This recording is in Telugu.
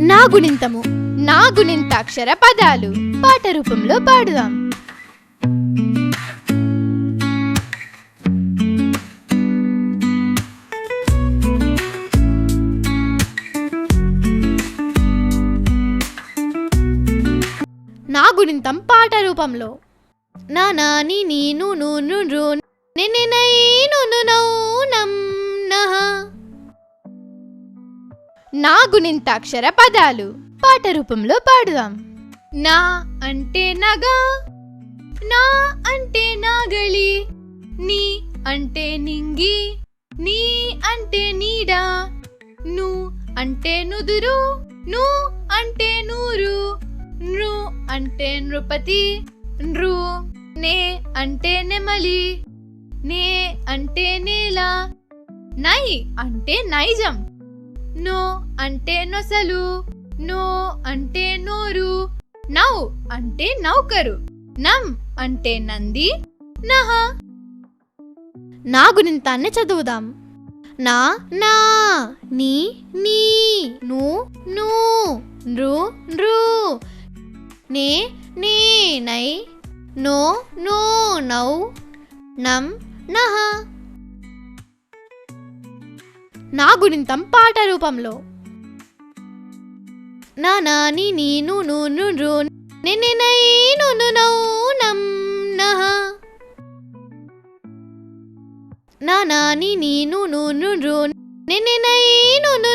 నా గుణింతము నా గుణింతాక్షర పదాలు పాట రూపంలో పాడుదాం నా గుణింతం పాట రూపంలో నా నాని నీ నూను ను ను రు నై నాగునింతాక్షర పదాలు. పాట రూపంలో పాడుదాం. నా అంటే నగా నా అంటే నాగలి నీ అంటే నింగి నీ అంటే నీడ ను అంటే నుదురు ను అంటే నూరు నృ అంటే నృపతి నృ నే అంటే నెమలి నే అంటే నేల నై అంటే నైజం. నో అంటే నొసలు నో అంటే నోరు నౌ అంటే నౌకరు నమ్ అంటే నంది నహ. నా గుణింతాన్ని చదువుదాం. నా నా నీ నీ ను ను నృ నృ. నే నే నై నో నో నౌ నం నహ. నా గుణింతం పాట రూపంలో. నా నాని నీను నూను రు నిని నై నం నహ. నా నాని నీను నూను రు నిని నై నును